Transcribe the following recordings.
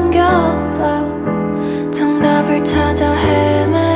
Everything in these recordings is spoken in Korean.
숨겨봐. 정답을 찾아 헤매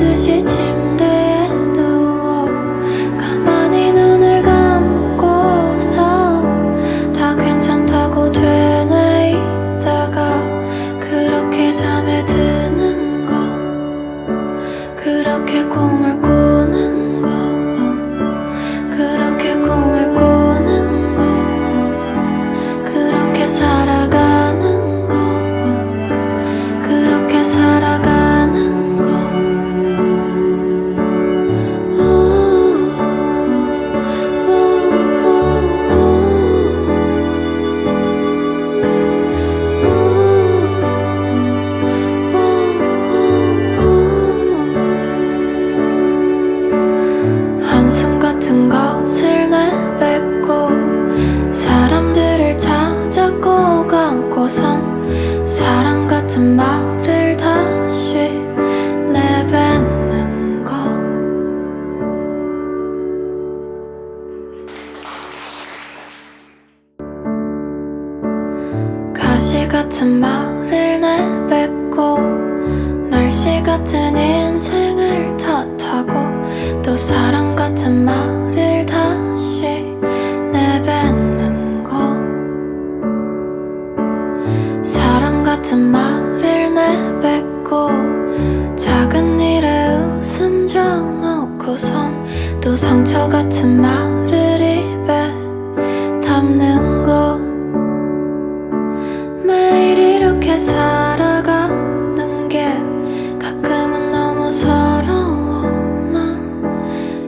的结。 같은 말을 다시 내뱉는 거. 가시 같은 말을 내뱉고 날씨 같은 인생을 탓하고 또 사랑 같은 말을 웃음 져놓고선 또 상처 같은 말을 입에 담는 거 매일 이렇게 살아가는 게 가끔은 너무 서러워. 나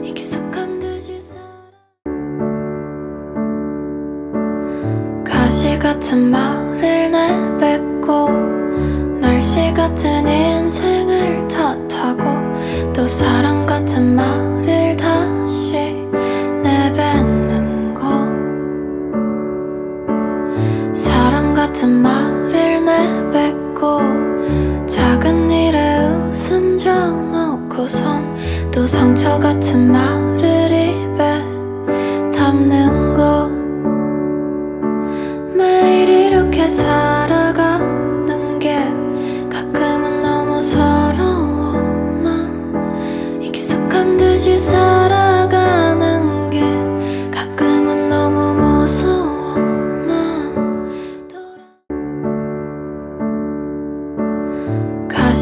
익숙한 듯이 살아. 가시 같은 말을 내뱉고 날씨 같은 인생을 탓하고 또 사랑 같은 말을 다시 내뱉는 거. 사랑 같은 말을 내뱉고 작은 일에 웃음 져놓고선 또 또, 또, 또,